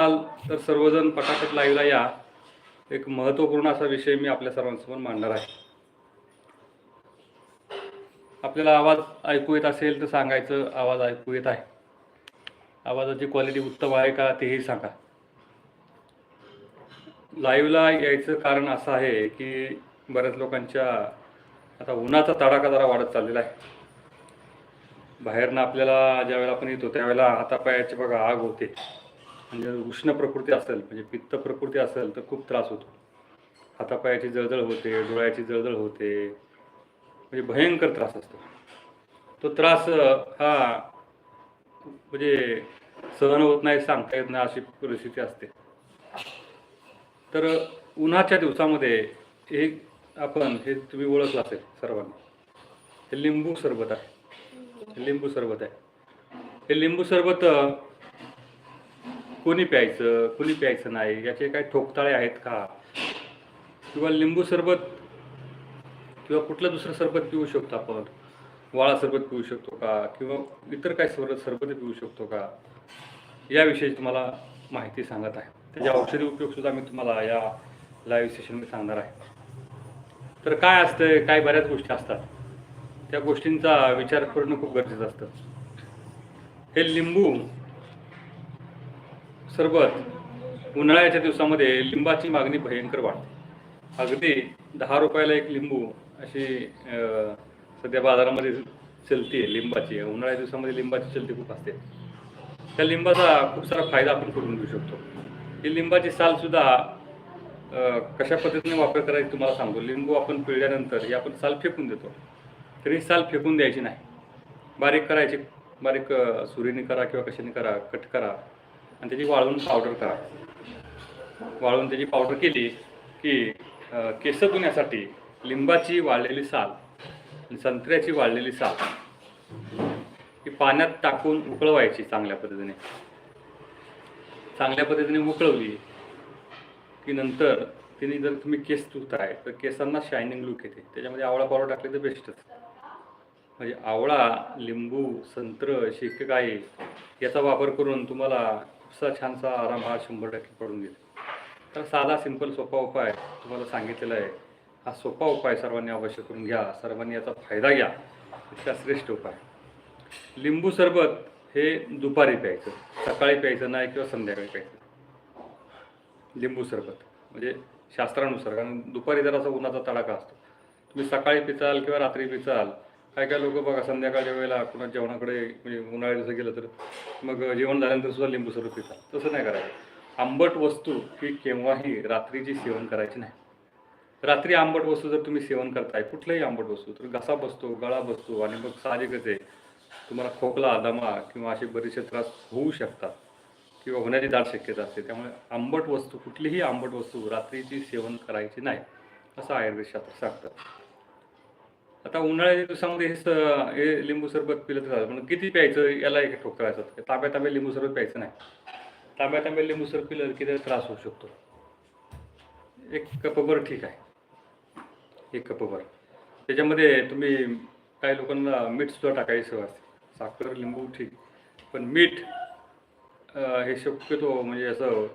तर सर्वजण पटापट लाईव्हला या. एक महत्त्वपूर्ण असा विषय मी आपल्या सर्वांसमोर मांडणार आहे. आपल्याला आवाज ऐकू येत असेल तर सांगायचं आवाज ऐकू येत आहे. आवाजाची क्वालिटी उत्तम आहे का तेही सांगा. लाईव्हला यायचं कारण असं आहे की बऱ्याच लोकांच्या आता उन्हाचा तडाखा जरा वाढत चाललेला आहे. बाहेरनं आपल्याला ज्यावेळेला आपण येतो त्यावेळेला हातापायाची बघा आग होते. म्हणजे उष्ण प्रकृती असेल म्हणजे पित्त प्रकृती असेल तर खूप त्रास होतो. हातापायाची जळजळ होते डोळ्याची जळजळ होते म्हणजे भयंकर त्रास असतो. तो त्रास हा म्हणजे सहन होत नाही सांगता येत नाही अशी परिस्थिती असते. तर उन्हाच्या दिवसामध्ये हे आपण हे तुम्ही ओळखलं असेल सर्वांनी. हे लिंबू सरबत आहे. लिंबू सरबत आहे. हे लिंबू सरबत कोणी प्यायचं कोणी प्यायचं नाही याचे काही ठोकताळे आहेत का? किंवा लिंबू सरबत किंवा कुठलं दुसरं सरबत पिऊ शकतो आपण? वाळा सरबत पिऊ शकतो का? किंवा इतर काही सरबत सरबत पिऊ शकतो का? याविषयी तुम्हाला माहिती सांगत आहे. त्याचे औषधी उपयोग सुद्धा मी तुम्हाला या लाईव्ह सेशनमध्ये सांगणार आहे. तर काय असतं काय बऱ्याच गोष्टी असतात. त्या गोष्टींचा विचार करणं खूप गरजेचं असतं. हे लिंबू सरबत उन्हाळ्याच्या दिवसामध्ये लिंबाची मागणी भयंकर वाढते. अगदी दहा रुपयाला एक लिंबू अशी सध्या बाजारामध्ये चलते लिंबाची. उन्हाळ्या दिवसामध्ये लिंबाची चलती खूप असते. त्या लिंबाचा खूप सारा फायदा आपण करून घेऊ शकतो. ही लिंबाची सालसुद्धा कशा पद्धतीने वापर करायची तुम्हाला सांगतो. लिंबू आपण पिळल्यानंतर ही आपण साल फेकून देतो. तरी साल फेकून द्यायची नाही. बारीक करायची बारीक सुरीने करा किंवा कशाने करा कट करा. आणि त्याची वाळवून पावडर करा. वाळवून त्याची पावडर केली की केस धुण्यासाठी लिंबाची वाळलेली साल संत्र्याची वाळलेली साल ही पाण्यात टाकून उकळवायची चांगल्या पद्धतीने. चांगल्या पद्धतीने उकळवली की नंतर तिने जर तुम्ही केस धुताय तर केसांना शायनिंग लुक येते. त्याच्यामध्ये आवळा पावडर टाकले तर बेस्टच म्हणजे आवळा लिंबू संत्र शेकगाई याचा वापर करून तुम्हाला खूपसा छानसा आराम हा शंभर टक्के पडून गेला. तर साधा सिंपल सोपा उपाय तुम्हाला सांगितलेला आहे. हा सोपा उपाय सर्वांनी अवश्य करून घ्या. सर्वांनी याचा फायदा घ्या. इतका श्रेष्ठ उपाय. लिंबू सरबत हे दुपारी प्यायचं. सकाळी प्यायचं नाही किंवा संध्याकाळी प्यायचं. लिंबू सरबत. म्हणजे शास्त्रानुसार. कारण दुपारी जरासा उन्हाचा तडाखा असतो. तुम्ही सकाळी पिचाल किंवा रात्री पिचाल काय काय लोक बघा संध्याकाळच्या वेळेला कुणा जेवणाकडे म्हणजे उन्हाळ्या जसं गेलं तर मग जेवण झाल्यानंतर सुद्धा लिंबू सरबत पितात. तसं नाही करायचं. आंबट वस्तू ही केव्हाही रात्रीची सेवन करायची नाही. रात्री आंबट वस्तू जर तुम्ही सेवन करताय कुठल्याही आंबट वस्तू तर घसा बसतो गळा बसतो आणि मग साहजिकच आहे तुम्हाला खोकला दमा किंवा असे बरेचसे त्रास होऊ शकतात किंवा होण्याची दाट शक्यता असते. त्यामुळे आंबट वस्तू कुठलीही आंबट वस्तू रात्रीची सेवन करायची नाही असं आयुर्वेद शास्त्र सांगतं. आता उन्हाळ्याच्या दिवसामध्ये हे स- हे लिंबू सरबत पिलं तर झालं पण किती प्यायचं याला एक ठोक करायचं तांब्या तांब्या लिंबू सरबत प्यायचं नाही. तांब्या तांब्या लिंबू सरबत पिलं की त्याचा त्रास होऊ शकतो. एक कपभर ठीक आहे. एक कपभर त्याच्यामध्ये तुम्ही काही लोकांना मीठ सुद्धा टाकायची सवय असते. साखर लिंबू ठीक. पण मीठ अं, हे शक्यतो म्हणजे असं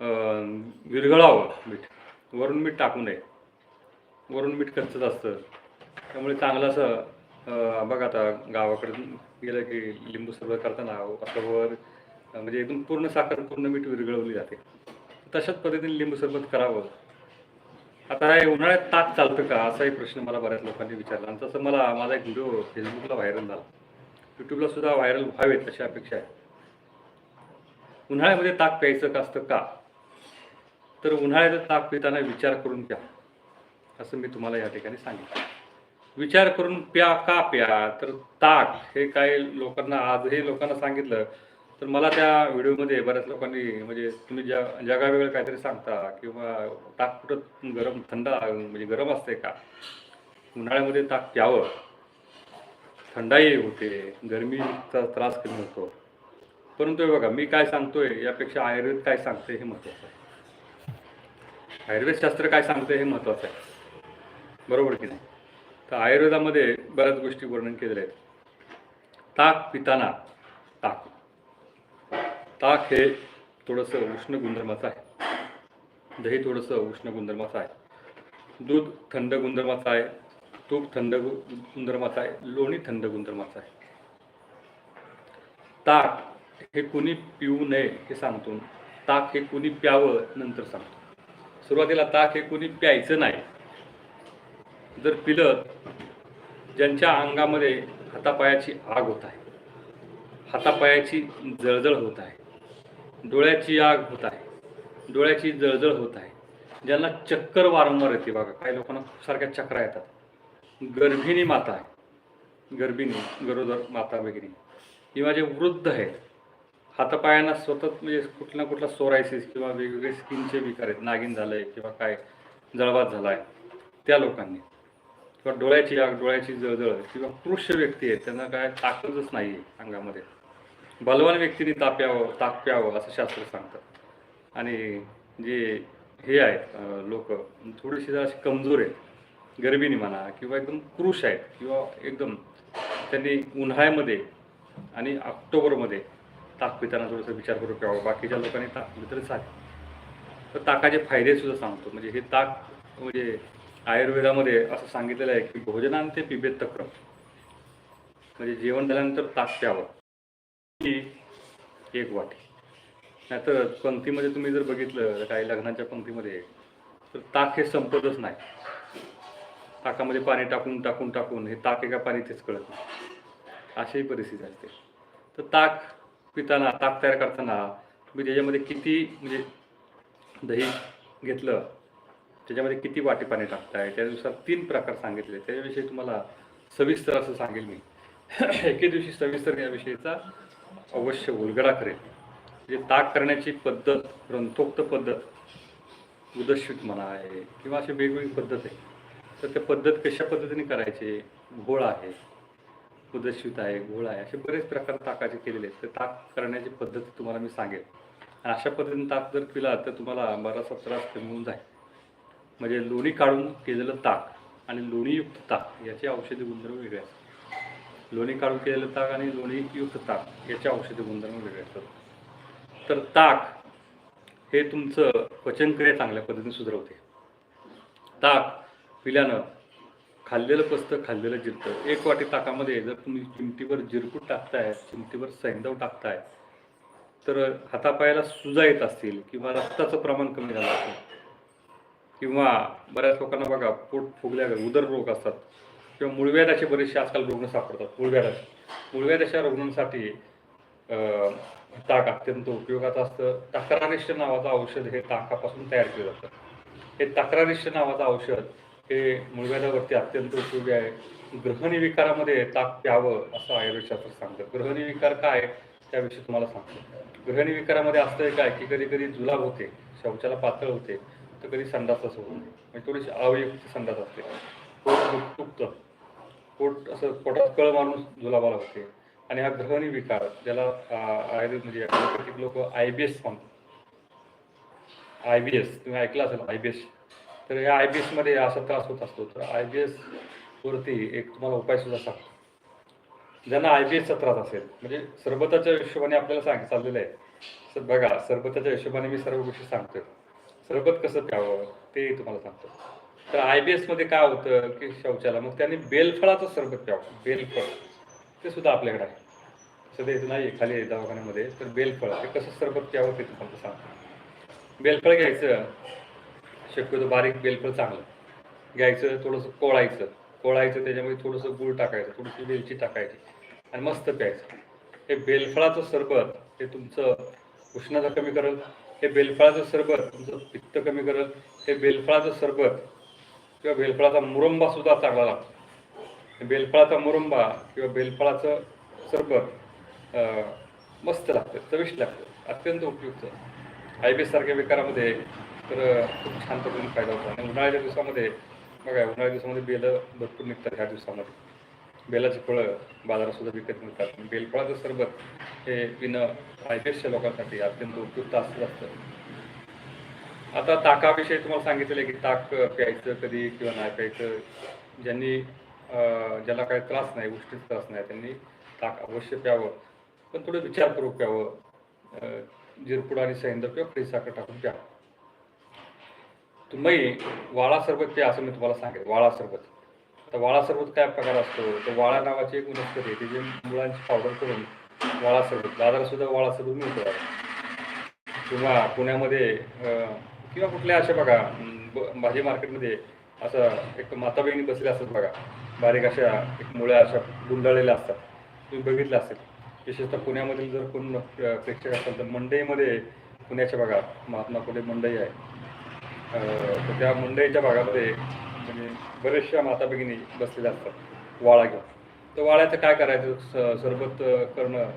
अं, विरघळावं मीठ. वरून मीठ टाकू नये. वरून मीठ कच्चंच असतं. त्यामुळे चांगलं असं बघा आता गावाकडे गेलं की लिंबू सरबत करताना असं वर म्हणजे एकदम पूर्ण साखर पूर्ण मीठ विरघळवली जाते. तशाच पद्धतीने लिंबू सरबत करावं. आता हे उन्हाळ्यात ताक चालतं का? असाही प्रश्न मला बऱ्याच लोकांनी विचारला. आणि तसं मला माझा एक व्हिडिओ फेसबुकला व्हायरल झाला. यूट्यूबला सुद्धा व्हायरल व्हावेत अशी अपेक्षा आहे. उन्हाळ्यामध्ये ताक प्यायचं का असतं का? तर उन्हाळ्याचं ताक पिताना विचार करून घ्या. असं मी तुम्हाला या ठिकाणी सांगितलं. विचार करून प्या का प्या? तर ताक हे काय लोकांना आजही लोकांना सांगितलं. तर मला त्या व्हिडिओमध्ये बऱ्याच लोकांनी म्हणजे तुम्ही ज्या जगावेगळं काहीतरी सांगता किंवा ताक कुठं गरम थंड म्हणजे गरम असते का? उन्हाळ्यामध्ये ताक प्यावं. थंडाई होते गरमीचा त्रास कमी होतो. परंतु हे बघा मी काय सांगतोय यापेक्षा आयुर्वेद काय सांगते हे महत्त्वाचं आहे. आयुर्वेद शास्त्र काय सांगते हे महत्त्वाचं आहे. बरोबर की नाही? तर आयुर्वेदामध्ये बऱ्याच गोष्टी वर्णन केलेल्या आहेत. ताक पिताना ताक. ताक हे थोडंसं उष्ण गुणधर्माचं आहे. दही थोडंसं उष्ण गुणधर्माचं आहे. दूध थंड गुणधर्माचं आहे. तूप थंड गुणधर्माचं आहे. लोणी थंड गुणधर्माचं आहे. ताक हे कुणी पिऊ नये हे सांगतो. ताक हे कुणी प्यावं नंतर सांगतो. सुरुवातीला ताक हे कुणी प्यायचं नाही. जर पिलं ज्यांच्या अंगामध्ये हातापायाची आग होत आहे हातापायाची जळजळ होत आहे डोळ्याची आग होत आहे डोळ्याची जळजळ होत आहे ज्यांना चक्कर वारंवार येते बघा काही लोकांना खूप सारख्या चक्रा येतात. गर्भिणी माता आहे. गर्भिणी गरोदर माता वगैरे. किंवा जे वृद्ध आहेत. हातापायांना स्वतः म्हणजे कुठला कुठला सोरायसिस किंवा वेगवेगळे स्किनचे विकार आहेत. नागिन झालं आहे किंवा काय जळवात झाला आहे त्या लोकांनी. किंवा डोळ्याची आग डोळ्याची जळजळ किंवा कृष्य व्यक्ती आहेत त्यांना काय ताकदच नाही आहे अंगामध्ये. बलवान व्यक्तीने ताप प्यावं ताक प्यावं असं शास्त्र सांगतं आणि जे हे आहेत लोक थोडीशी जरा अशी कमजोर आहेत. गर्भिणी म्हणा किंवा एकदम कृष आहेत किंवा एकदम त्यांनी उन्हाळ्यामध्ये आणि ऑक्टोबरमध्ये ताक पिताना थोडंसं विचार करून प्यावं बाकीच्या लोकांनी ताक पिलं तरी चालेल. तर ताकाचे फायदे सुद्धा सांगतो. म्हणजे हे ताक म्हणजे आयुर्वेदामध्ये असं सांगितलेलं आहे की भोजनांते पिबेत तक्रम म्हणजे जेवण झाल्यानंतर ताक प्यावं. ही एक वाटी. नाहीतर पंक्तीमध्ये तुम्ही जर बघितलं काही लग्नाच्या पंक्तीमध्ये तर ताक हे संपतच नाही. ताकामध्ये पाणी टाकून टाकून टाकून हे ताक एका पाणी तेच कळत नाही. अशीही परिस्थिती असते. तर ताक पिताना ताक तयार करताना तुम्ही त्याच्यामध्ये किती म्हणजे दही घेतलं त्याच्यामध्ये किती वाटी पाणी टाकताय? त्यानुसार तीन प्रकार सांगितले. त्याच्याविषयी तुम्हाला सविस्तर असं सांगेल मी. एके दिवशी सविस्तर याविषयीचा अवश्य उलगडा करेल म्हणजे ताक करण्याची पद्धत ग्रंथोक्त पद्धत उदश्वित म्हणा आहे किंवा अशी वेगवेगळी पद्धत आहे तर त्या पद्धत कशा पद्धतीने करायचे? घोळ आहे उदश्वित आहे घोळ आहे असे बरेच प्रकार ताकाचे केलेले आहेत. तर ताक करण्याची पद्धत तुम्हाला मी सांगेल. अशा पद्धतीने ताक जर पिला तर तुम्हाला बराचसा त्रास कमी होऊन जाईल. म्हणजे लोणी काढून केलेलं ताक आणि लोणीयुक्त ताक याचे औषधी गुणधर्म वेगळे असतात लोणी काढून केलेलं ताक आणि लोणीयुक्त ताक याचे औषधी गुणधर्म वेगळे असतात. तर ताक हे तुमचं पचनक्रिया चांगल्या पद्धतीने सुधारवते. ताक पिल्यानं खाल्लेलं पसतं खाल्लेलं जिरतं. एक वाटी ताकामध्ये जर तुम्ही चिमटीवर जिरकूट टाकताय चिमटीवर सैंदव टाकताय तर हातापायाला सुजा येत असतील किंवा रक्ताचं प्रमाण कमी झालं असेल किंवा बऱ्याच लोकांना बघा पोट फुगल्या उदर रोग असतात. किंवा मूळव्याधाचे बरेचसे आजकाल रुग्ण सापडतात मूळव्याधाचे. मूळव्याधाच्या रुग्णांसाठी ताक अत्यंत उपयोगाचं असतं. तक्रारिष्ट नावाचं औषध हे ताकापासून तयार केलं जातं. हे तक्रारिष्ट नावाचं औषध हे मूळव्याधावरती अत्यंत उपयोगी आहे. ग्रहणविकारामध्ये ताक प्यावं असं आयुर्वेदशास्त्र सांगतं. ग्रहणविकार काय त्याविषयी तुम्हाला सांगतो. ग्रहणी विकारामध्ये असतंय काय? की कधी कधी जुलाब होते शौचाला पातळ होते. तर कधी संडास असं होतं म्हणजे थोडीशी अवयुक्त संडास असते. पोट दुखतं. पोट असं पोटात कळ मारून जुलाबाला होते. आणि हा ग्रहणी विकार ज्याला आयुर्वेद म्हणजे आयुर्वेदिक लोक आय बी एस म्हणतात. आय बी एस तुम्ही ऐकलं असेल आय बी एस? तर या आय बी एसमध्ये असा त्रास होत असतो. तर आय बी एस वरती एक तुम्हाला उपाय सुद्धा सांगतो. ज्यांना आय बी एसचा त्रास असेल म्हणजे सरबताच्या हिशोबाने आपल्याला सांग चाललेलं आहे. सर बघा सरबताच्या हिशोबाने मी सर्व गोष्टी सांगतोय. सरबत कसं प्यावं ते तुम्हाला सांगतो. तर आय बी एसमध्ये काय होतं की शौचाला मग त्यांनी बेलफळाचं सरबत प्यावं बेलफळ. ते सुद्धा आपल्याकडे आहे. सध्या इथं नाही खाली दवाखान्यामध्ये तर बेलफळ ते कसं सरबत प्यावं ते तुम्हाला सांगतो. बेलफळ घ्यायचं शक्यतो बारीक बेलफळ चांगलं. घ्यायचं थोडंसं कोळायचं. कोळायचं त्याच्यामध्ये थोडंसं गूळ टाकायचं थोडीशी वेलची टाकायची आणि मस्त प्यायचं. हे बेलफळाचं सरबत हे तुमचं उष्णता कमी करेल. हे बेलफळाचं सरबत तुमचं पित्त कमी करत हे बेलफळाचं सरबत किंवा बेलफळाचा मुरंबा सुद्धा चांगला लागतो. बेलफळाचा मुरंबा किंवा बेलफळाचं सरबत मस्त लागतं चविष्ट लागतं अत्यंत उपयुक्त. आय सारख्या विकारामध्ये तर खूप छान पद्धतीने फायदा होतो. आणि उन्हाळ्याच्या दिवसामध्ये बघा उन्हाळ्याच्या दिवसामध्ये बेलं भरपूर निघतात ह्या दिवसामध्ये. बेलाची फळं बाजारात सुद्धा विकत मिळतात. बेलफळाचं सरबत हे पिणं आय लोकांसाठी अत्यंत उपयुक्त असं असतं. आता ताकाविषयी तुम्हाला सांगितलेलं आहे की ताक प्यायचं कधी किंवा नाही प्यायचं. ज्यांनी ज्याला काही त्रास नाही गोष्टीचा त्रास नाही त्यांनी ताक अवश्य प्यावं. पण थोडं विचारपूर्वक प्यावं. अं, जिरपूड आणि सैंदव किंवा खडी साखर टाकून प्या. तुम्ही वाळा सरबत प्या असं मी तुम्हाला सांगेल वाळा सरबत. तर वाळा सरबत काय प्रकार असतो? तर वाळा नावाची एक वनस्पती आहे त्याची मुळांची पावडर करून वाळा सरबत बाजारात सुद्धा वाळा सरबत मिळतो. किंवा पुण्यामध्ये किंवा कुठल्या अशा बघा ब- भाजी मार्केटमध्ये असं एक माता बहिणी बसल्या असतात बघा बारीक अशा एक मुळ्या अशा गुंडाळलेल्या असतात. तुम्ही बघितलं असेल. विशेषतः पुण्यामधील जर कोण प्रेक्षक असाल तर मंडईमध्ये पुण्याच्या भागात महात्मा फुले मंडई आहे. तर त्या मंडईच्या भागामध्ये म्हणजे बऱ्याचशा माता भगिनी बसलेल्या असतात वाळा घेऊन. तर वाळ्याचं काय करायचं? स- सरबत करणं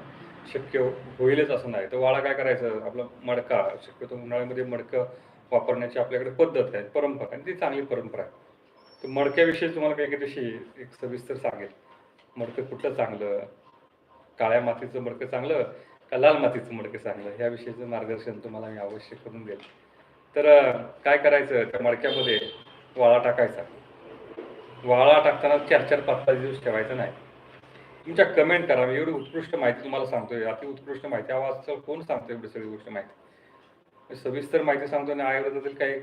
शक्य होईलच असं नाही. तर वाळा काय करायचं? आपलं मडका शक्यतो उन्हाळ्यामध्ये मडकं वापरण्याची आपल्याकडे पद्धत आहे परंपरा आणि ती चांगली परंपरा आहे. तर मडक्याविषयी तुम्हाला काही तशी एक सविस्तर सांगेल. मडकं कुठलं चांगलं? काळ्या मातीचं मडकं चांगलं का लाल मातीचं मडकं चांगलं? ह्याविषयीचं मार्गदर्शन तुम्हाला मी अवश्य करून देईल. तर काय करायचं? त्या मडक्यामध्ये वाळा टाकायचा. वाळा टाकताना चार चार पाच पाच दिवस ठेवायचं नाही. तुमच्या कमेंट करा. मी एवढी उत्कृष्ट माहिती तुम्हाला सांगतोय. अति उत्कृष्ट माहिती. आवाजचं कोण सांगतोय एवढी सगळी गोष्ट माहिती? मी सविस्तर माहिती सांगतो आणि आयुर्वेदातील काही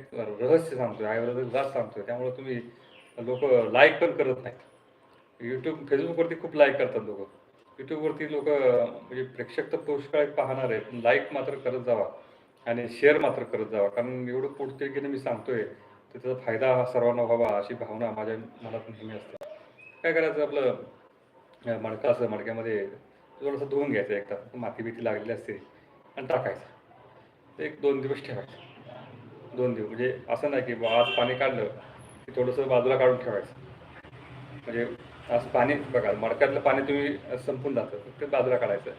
रहस्य सांगतोय. आयुर्वेदातील राज सांगतोय. त्यामुळे तुम्ही लोक लाईक पण करत नाही युट्यूब फेसबुकवरती खूप लाईक करतात लोक. युट्यूबवरती लोक म्हणजे प्रेक्षक तर पुष्कळ पाहणार आहेत. लाईक मात्र करत जावा आणि शेअर मात्र करत जावा. कारण एवढं पोटतिडकीने मी सांगतोय त्याचा फायदा हा सर्वांना व्हावा अशी भावना माझ्या मनात नेहमी असते. काय करायचं आपलं मडकं असं मडक्यामध्ये थोडंसं धुवून घ्यायचं एकदा. माती बिती लागलेली असते आणि टाकायचं. एक दोन दिवस ठेवायचं. दोन दिवस. म्हणजे असं नाही की बुवा आज पाणी काढलं की थोडंसं बाजूला काढून ठेवायचं. म्हणजे आज पाणी बघा मडक्यातलं पाणी तुम्ही संपून जातं. ते बाजूला काढायचं.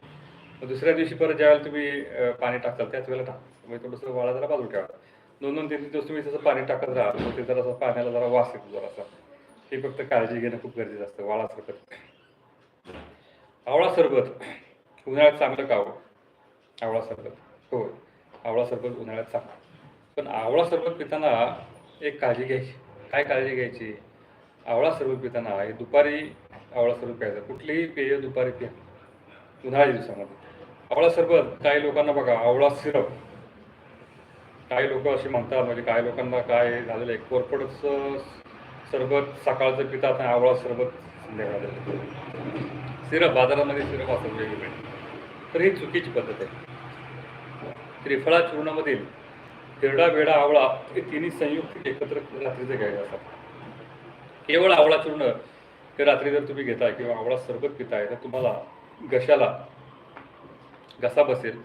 मग दुसऱ्या दिवशी परत ज्यावेळेला तुम्ही पाणी टाकताल त्याच वेळेला टाकायचं म्हणजे थोडंसं वाळा जरा बाजूला ठेवायचं दोन दोन तीन तीन दिवस तुम्ही तसं पाणी टाकत राहा. मग ते जरा पाण्याला जरा वास येतो जरासा. हे फक्त काळजी घेणं खूप गरजेचं असतं. वाळा सरबत. आवळा सरबत. उन्हाळ्यात चांगलं का हो? आवळा सरबत. हो आवळा सरबत उन्हाळ्यात चांगलं. पण आवळा सरबत पिताना एक काळजी घ्यायची. काय काळजी घ्यायची? आवळा सरबत पिताना हे दुपारी आवळा सरबत प्यायचं. कुठलीही पेय दुपारी प्या. उन्हाळ्या दिवसामध्ये. आवळा सरबत काही लोकांना बघा आवळा सिरप. काही लोक असे म्हणतात म्हणजे काही लोकांना काय झालेलं आहे कोरफडचं सरबत सकाळचं पितात आणि आवळा सरबत संध्याकाळ सिरप बाजारामध्ये सिरप असतात वेगवेगळे तर ही चुकीची पद्धत आहे. त्रिफळा चूर्णामधील हिरडा वेडा आवळा हे तिन्ही संयुक्त एकत्र रात्रीचे घ्यायचे असतात केवळ आवळा चूर्ण हे रात्री जर तुम्ही घेताय किंवा आवळा सरबत पिताय तर तुम्हाला घशाला घसा बसेल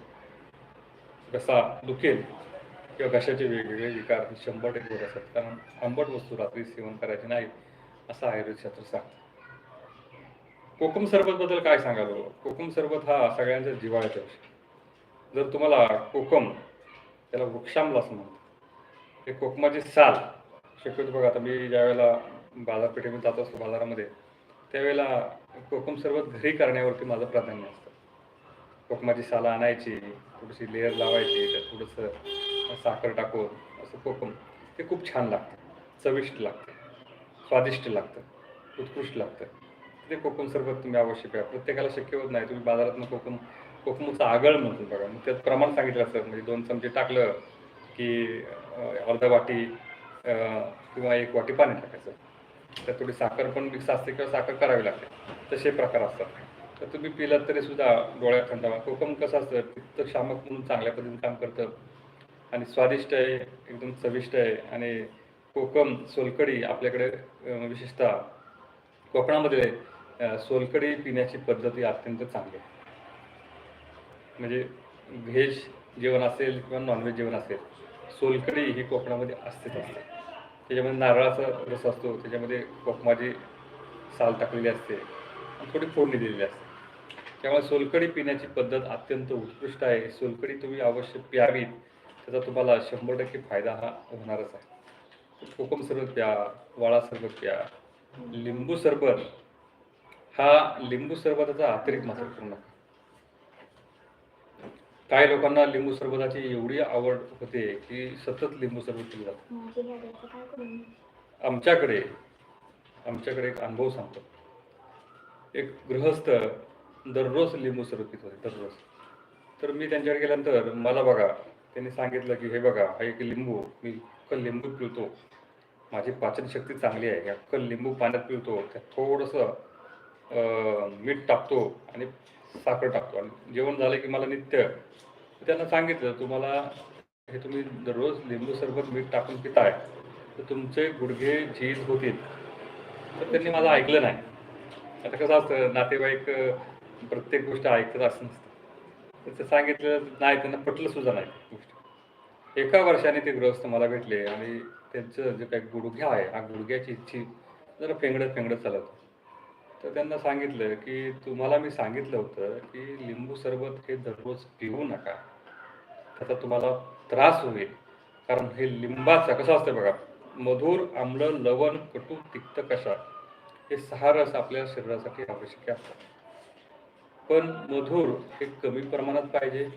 घसा दुखेल. किंवा घशाचे वेगवेगळे विकार हे शंभर टक्के होत असतात. कारण आंबट वस्तू रात्री सेवन करायची नाही असं आयुर्वेद शास्त्र सांगतं. कोकम सरबत बद्दल काय सांगाल कोकम सरबत हा सगळ्यांच्या जिवाळ्याचा विषय. जर तुम्हाला कोकम त्याला वृक्षामला असं म्हणतात हे कोकमाची साल शक्यतो बघा आता मी ज्यावेळेला बाजारपेठेमध्ये जात असतो बाजारामध्ये त्यावेळेला कोकम सरबत घरी करण्यावरती माझं प्राधान्य असतं. कोकमाची साला आणायची थोडीशी लेअर लावायची त्यात थोडंसं साखर टाकून असं कोकम ते खूप छान लागतं. चविष्ट लागतं. स्वादिष्ट लागतं. उत्कृष्ट लागतं. ते कोकम सरबत तुम्ही आवश्यक प्या. प्रत्येकाला शक्य होत नाही. तुम्ही बाजारातनं कोकम कोकमचं आगळ म्हणतो बघा. मग त्यात प्रमाण सांगितलं असतं. म्हणजे दोन चमचे टाकलं की अर्धा वाटी किंवा एक वाटी पाणी टाकायचं. त्यात थोडी साखर पण मिक्स असते किंवा साखर करावी लागते. तसे प्रकार असतात. तर तुम्ही पिलात तरी सुद्धा डोळ्यात थंडावा कोकम कसं असतं पित्त शामक म्हणून चांगल्या पद्धतीने काम करतं. आणि स्वादिष्ट आहे एकदम चविष्ट आहे. आणि कोकम सोलकडी आपल्याकडे विशेषतः कोकणामध्ये सोलकडी पिण्याची पद्धत ही अत्यंत चांगली आहे. म्हणजे व्हेज जेवण असेल किंवा नॉनव्हेज जेवण असेल सोलकडी ही कोकणामध्ये असतेच असते त्याच्यामध्ये नारळाचा रस असतो त्याच्यामध्ये कोकमाची साल टाकलेली असते आणि थोडी फोडणी दिलेली असते. त्यामुळे सोलकडी पिण्याची पद्धत अत्यंत उत्कृष्ट आहे. सोलकडी तुम्ही अवश्य प्यावीत. त्याचा तुम्हाला शंभर टक्के फायदा हा होणारच आहे. कोकम सरबत प्या वाळा सरबत प्या लिंबू सरबत. हा लिंबू सरबताचा अतिरिक्त मात्र करू नका. काही लोकांना लिंबू सरबताची एवढी आवड होते की सतत लिंबू सरबत पिलं जातं आमच्याकडे आमच्याकडे एक अनुभव सांगतो. एक गृहस्थ दररोज लिंबू सरबत पित होते दररोज. तर मी त्यांच्याकडे गेल्यानंतर मला बघा त्यांनी सांगितलं की हे बघा हा एक लिंबू मी अख्खं लिंबू पिळतो. माझी पाचनशक्ती चांगली आहे. हे लिंबू पाण्यात पिळतो. त्यात थोडंसं मीठ टाकतो आणि साखर टाकतो. आणि जेवण झालं की मला नित्य त्यांना सांगितलं तुम्हाला हे तुम्ही दररोज लिंबू सरबत मीठ टाकून पिताय. तर तुमचे गुडघे झीज होतील. तर त्यांनी माझं ऐकलं नाही. आता कसं असतं नातेवाईक प्रत्येक गोष्ट ऐकत असं नसतं. त्याचं सांगितलं नाही त्यांना पटलं सुद्धा नाही गोष्ट. एका वर्षाने ते गृहस्थ मला भेटले आणि त्यांचं जे काही गुडघ्या आहे हा गुडघ्याची इच्छी जरा फेंगडत फेंगडत चालत तर त्यांना सांगितलं की तुम्हाला मी सांगितलं होतं की लिंबू सरबत हे दररोज पिऊ नका. त्याचा तुम्हाला त्रास होईल. कारण हे लिंबाचा कसं असतं बघा मधुर आम्ल लवण कटू तिक्त कशा हे सहा रस आपल्या शरीरासाठी आवश्यक असतात. पण मधुर हे कमी प्रमाणात पाहिजे.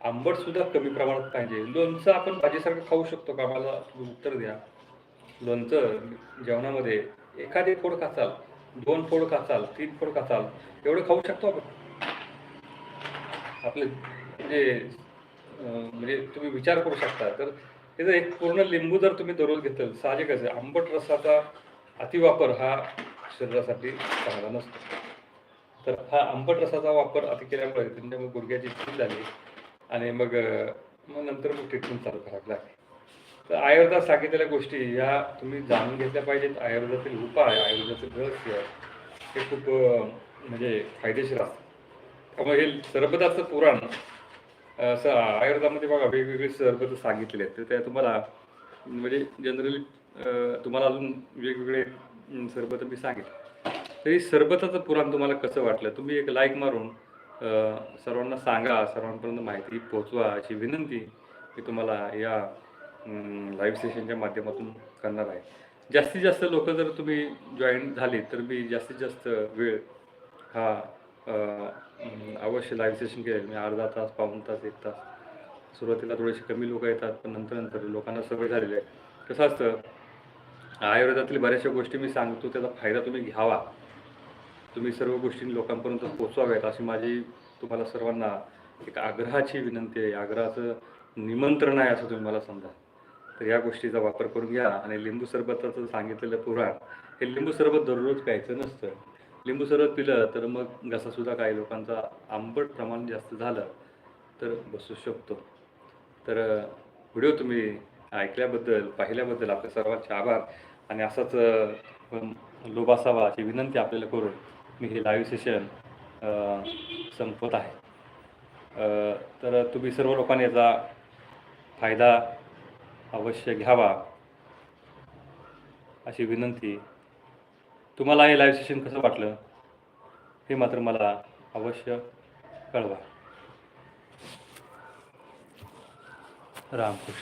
आंबट सुद्धा कमी प्रमाणात पाहिजे. लोणचं आपण भाजीसारखं खाऊ शकतो का? मला उत्तर द्या. लोणचं जेवणामध्ये एखादे फोड खाचाल दोन फोड खाचाल तीन फोड खाचाल एवढं खाऊ शकतो आपण? आपले म्हणजे म्हणजे तुम्ही विचार करू शकता. तर त्याचं एक पूर्ण लिंबू जर तुम्ही दररोज घेतलं साहजिकच आंबट रसाचा अतिवापर हा शरीरासाठी चांगला नसतो. तर हा आंबट रसाचा वापर अति केल्यामुळे मग गुडघ्याची स्थिती झाली आणि मग मग नंतर मग ट्रीटमेंट चालू करावी लागली. तर आयुर्वेदात सांगितलेल्या गोष्टी या तुम्ही जाणून घेतल्या पाहिजेत. आयुर्वेदातील उपाय आयुर्वेदातील रहस्य हे खूप म्हणजे फायदेशीर असतात त्यामुळे हे सरबताचं पुराण असं आयुर्वेदामध्ये बघा वेगवेगळे सरबत सांगितले आहेत. तर त्या तुम्हाला म्हणजे जनरली तुम्हाला अजून वेगवेगळे सरबत मी सांगितले. तरी सरबताचं पुराण तुम्हाला कसं वाटलं? तुम्ही एक लाईक मारून सर्वांना सांगा सर्वांपर्यंत माहिती पोहोचवा अशी विनंती मी तुम्हाला या लाईव्ह सेशनच्या माध्यमातून करणार आहे. जास्तीत जास्त लोक जर तुम्ही जॉईन झाले तर मी जास्तीत जास्त वेळ हा अवश्य लाईव्ह सेशन केलेलं मी अर्धा तास पाऊण तास एक तास सुरुवातीला थोडेसे कमी लोक येतात पण नंतर नंतर लोकांना सवय झालेली आहे. कसं असतं आयुर्वेदातील बऱ्याचशा गोष्टी मी सांगतो त्याचा फायदा तुम्ही घ्यावा. तुम्ही सर्व गोष्टी लोकांपर्यंत पोचवाव्यात अशी माझी तुम्हाला सर्वांना एक आग्रहाची विनंती आहे. आग्रहाचं निमंत्रण आहे असं तुम्ही मला समजा. तर या गोष्टीचा वापर करून घ्या आणि लिंबू सरबताचं सांगितलेलं पुराण हे लिंबू सरबत दररोज प्यायचं नसतं. लिंबू सरबत पिलं तर मग घसासुद्धा काही लोकांचा आंबट प्रमाण जास्त झालं तर बसू शकतो. तर व्हिडिओ तुम्ही ऐकल्याबद्दल पाहिल्याबद्दल आपल्या सर्वांचे आभार आणि असाच अं, लोभ असावा अशी विनंती आपल्याला करून मी हे लाईव्ह सेशन संपवत आहे. तर तुम्ही सर्व लोकांनी याचा फायदा अवश्य घ्यावा अशी विनंती. तुम्हाला हे लाईव्ह सेशन कसं वाटलं हे मात्र मला अवश्य कळवा. रामकृष्ण.